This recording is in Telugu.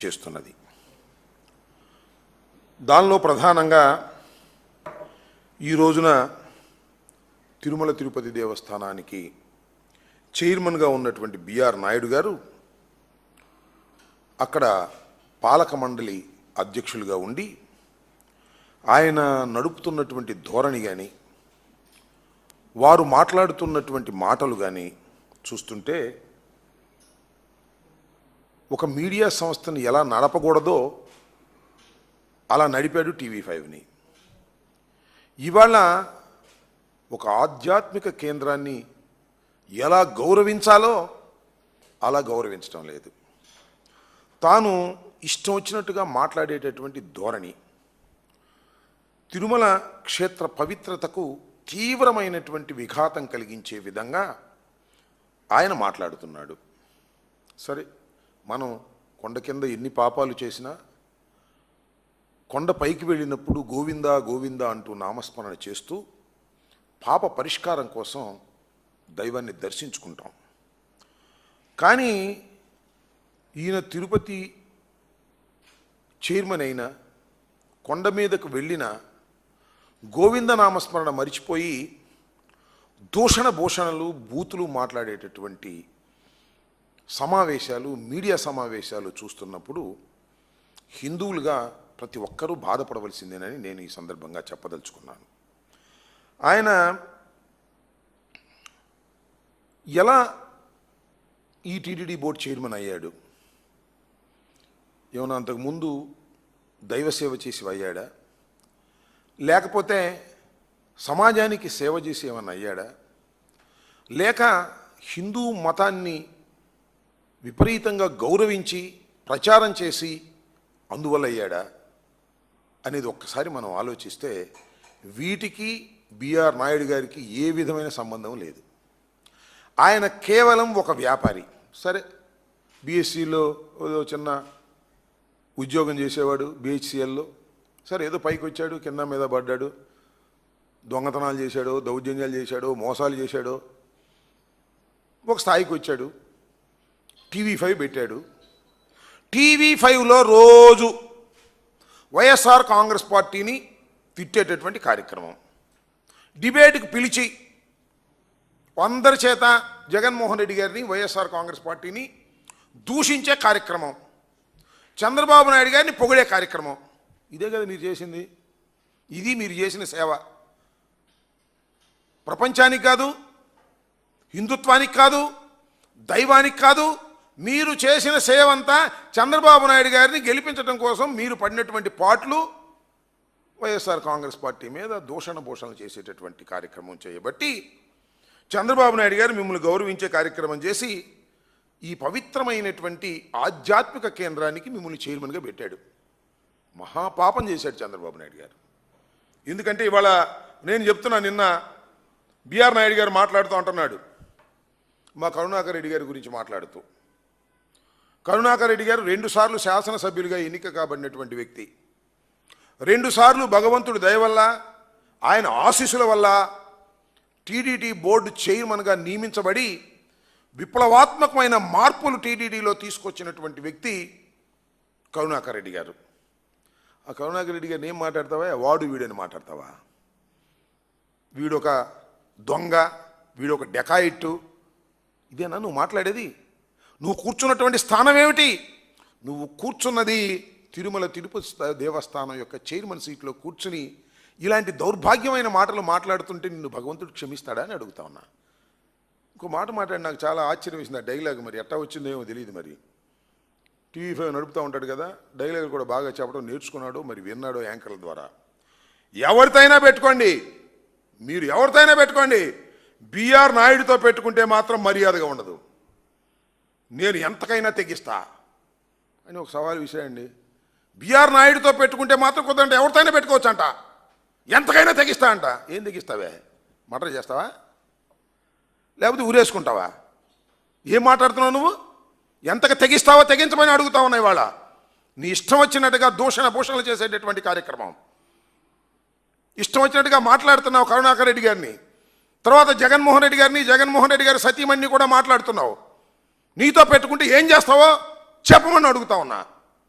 చేస్తున్నది. దానిలో ప్రధానంగా ఈ రోజున తిరుమల తిరుపతి దేవస్థానానికి చైర్మన్గా ఉన్నటువంటి బిఆర్ నాయుడు గారు అక్కడ పాలక మండలి అధ్యక్షులుగా ఉండి ఆయన నడుపుతున్నటువంటి ధోరణి కానీ వారు మాట్లాడుతున్నటువంటి మాటలు కానీ చూస్తుంటే ఒక మీడియా సంస్థను ఎలా నడపకూడదో అలా నడిపాడు టీవీ ఫైవ్ని. ఇవాళ ఒక ఆధ్యాత్మిక కేంద్రాన్ని ఎలా గౌరవించాలో అలా గౌరవించడం లేదు. తాను ఇష్టం వచ్చినట్టుగా మాట్లాడేటటువంటి ధోరణి తిరుమల క్షేత్ర పవిత్రతకు తీవ్రమైనటువంటి విఘాతం కలిగించే విధంగా ఆయన మాట్లాడుతున్నాడు. సరే మనం కొండ కింద ఎన్ని పాపాలు చేసినా కొండ పైకి వెళ్ళినప్పుడు గోవిందా గోవిందా అంటూ నామస్మరణ చేస్తూ పాప పరిష్కారం కోసం దైవాన్ని దర్శించుకుంటాం. కానీ ఈయన తిరుపతి చైర్మన్ అయిన కొండ మీదకు వెళ్ళిన గోవింద నామస్మరణ మరిచిపోయి దూషణ భూషణలు బూతులు మాట్లాడేటటువంటి సమావేశాలు మీడియా సమావేశాలు చూస్తున్నప్పుడు హిందువులుగా ప్రతి ఒక్కరూ బాధపడవలసిందేనని నేను ఈ సందర్భంగా చెప్పదలుచుకున్నాను. ఆయన ఎలా ఈ టీటీడీ బోర్డు చైర్మన్ అయ్యాడు? ఏమన్నా అంతకుముందు దైవ సేవ చేసి అయ్యాడా? లేకపోతే సమాజానికి సేవ చేసి ఏమన్నా అయ్యాడా? లేక హిందూ మతాన్ని విపరీతంగా గౌరవించి ప్రచారం చేసి అందువల్ల అయ్యాడా అనేది ఒక్కసారి మనం ఆలోచిస్తే వీటికి బిఆర్ నాయుడు గారికి ఏ విధమైన సంబంధం లేదు. ఆయన కేవలం ఒక వ్యాపారి. సరే బీఎస్సీలో చిన్న ఉద్యోగం చేసేవాడు బిహెచ్సిఎల్లో సరే ఏదో పైకి వచ్చాడు కింద మీద పడ్డాడు దొంగతనాలు చేశాడో దౌర్జన్యాలు చేశాడో మోసాలు చేశాడో ఒక స్థాయికి వచ్చాడు. టీవీ ఫైవ్ పెట్టాడు. టీవీ ఫైవ్లో రోజు వైఎస్ఆర్ కాంగ్రెస్ పార్టీని తిట్టేటటువంటి కార్యక్రమం. డిబేట్కి పిలిచి అందరి చేత జగన్మోహన్ రెడ్డి గారిని వైఎస్ఆర్ కాంగ్రెస్ పార్టీని దూషించే కార్యక్రమం. చంద్రబాబు నాయుడు గారిని పొగిడే కార్యక్రమం. ఇదే కదా మీరు చేసింది. ఇది మీరు చేసిన సేవ. ప్రపంచానికి కాదు హిందుత్వానికి కాదు దైవానికి కాదు మీరు చేసిన సేవంతా చంద్రబాబు నాయుడు గారిని గెలిపించడం కోసం మీరు పడినటువంటి పాటలు వైఎస్ఆర్ కాంగ్రెస్ పార్టీ మీద దూషణ భూషణలు చేసేటటువంటి కార్యక్రమం చేయబట్టి చంద్రబాబు నాయుడు గారు మిమ్మల్ని గౌరవించే కార్యక్రమం చేసి ఈ పవిత్రమైనటువంటి ఆధ్యాత్మిక కేంద్రానికి మిమ్మల్ని చైర్మన్గా పెట్టాడు. మహాపాపం చేశాడు చంద్రబాబు నాయుడు గారు. ఎందుకంటే ఇవాళ నేను చెప్తున్నా నిన్న బిఆర్ నాయుడు గారు మాట్లాడుతూ అంటున్నాడు. మా కరుణాకర్ రెడ్డి గారి గురించి మాట్లాడుతూ. కరుణాకర్ రెడ్డి గారు రెండుసార్లు శాసనసభ్యులుగా ఎన్నిక కాబడినటువంటి వ్యక్తి. రెండుసార్లు భగవంతుడి దయ వల్ల ఆయన ఆశీస్సుల వల్ల టీడీటీ బోర్డు చైర్మన్గా నియమించబడి విప్లవాత్మకమైన మార్పులు టీడీడీలో తీసుకొచ్చినటువంటి వ్యక్తి కరుణాకర్ రెడ్డి గారు. ఆ కరుణాకర్ రెడ్డి గారిని ఏం మాట్లాడతావా? వాడు వీడని మాట్లాడతావా? వీడొక దొంగ వీడొక డెకాయిట్టు. ఇదేనా నువ్వు మాట్లాడేది? నువ్వు కూర్చున్నటువంటి స్థానం ఏమిటి? నువ్వు కూర్చున్నది తిరుమల తిరుపతి దేవస్థానం యొక్క చైర్మన్ సీట్లో కూర్చుని ఇలాంటి దౌర్భాగ్యమైన మాటలు మాట్లాడుతుంటే నిన్ను భగవంతుడు క్షమిస్తాడా అని అడుగుతా ఉన్నా. ఇంకో మాట మాట్లాడి నాకు చాలా ఆశ్చర్యం వేసింది ఆ డైలాగ్ మరి. ఎట్టా వచ్చిందేమో తెలియదు మరి. టీవీ ఫైవ్ నడుపుతూ ఉంటాడు కదా డైలాగ్ కూడా బాగా చెప్పడం నేర్చుకున్నాడో మరి విన్నాడో యాంకర్ల ద్వారా. ఎవరితైనా పెట్టుకోండి. మీరు ఎవరితైనా పెట్టుకోండి. బీఆర్ నాయుడుతో పెట్టుకుంటే మాత్రం మర్యాదగా ఉండదు. నేను ఎంతకైనా తెగిస్తా. అని ఒక సవాల్ విసిరాయండి బిఆర్ నాయుడుతో పెట్టుకుంటే మాత్రం కుదరంటే ఎవరితోనే పెట్టుకోవచ్చు అంట ఎంతకైనా తెగిస్తా అంట. ఏం తెగిస్తావే? మటర్ చేస్తావా? లేకపోతే ఊరేసుకుంటావా? ఏం మాట్లాడుతున్నావు నువ్వు? ఎంతగా తెగిస్తావో తెగించమని అడుగుతా ఉన్నాయి వాళ్ళ నీ ఇష్టం వచ్చినట్టుగా దూషణ భూషణలు చేసేటటువంటి కార్యక్రమం. ఇష్టం వచ్చినట్టుగా మాట్లాడుతున్నావు కరుణాకర్ రెడ్డి గారిని. తర్వాత జగన్మోహన్ రెడ్డి గారిని జగన్మోహన్ రెడ్డి గారి సతీమణిని కూడా మాట్లాడుతున్నావు. నీతో పెట్టుకుంటే ఏం చేస్తావో చెప్పమని అడుగుతా ఉన్నా.